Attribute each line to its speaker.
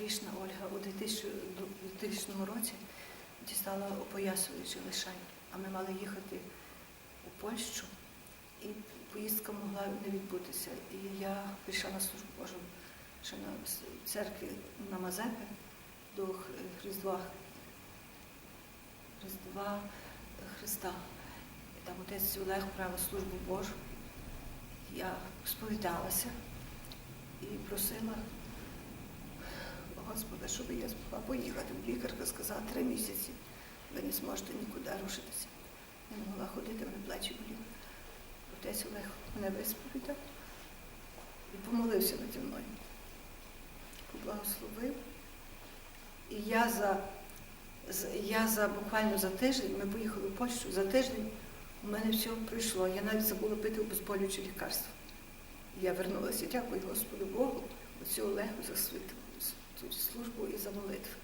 Speaker 1: Грішна Ольга у 2000 2000 році дістала опоясуючий лишень, а ми мали їхати у Польщу, і поїздка могла не відбутися. І я прийшла на службу Божу ще на церкві на Мазепи до Х- Різдва, Різдва Христа. Там отець Олег правив службу Божу. Я сповідалася і просила Господа, щоб я змогла поїхати. Лікарка сказала, три місяці ви не зможете нікуди рушитися. Я не могла ходити, мене плечі боліли. Отець Олег мене висповідав і помолився наді мною. Поблагословив. І я за, я за буквально за тиждень, ми поїхали в Польщу, за тиждень у мене все пройшло. Я навіть забула пити обезболюючі лікарства. Я вернулася. Дякую Господу Богу, оцю Олегу за свою службу і за молитви.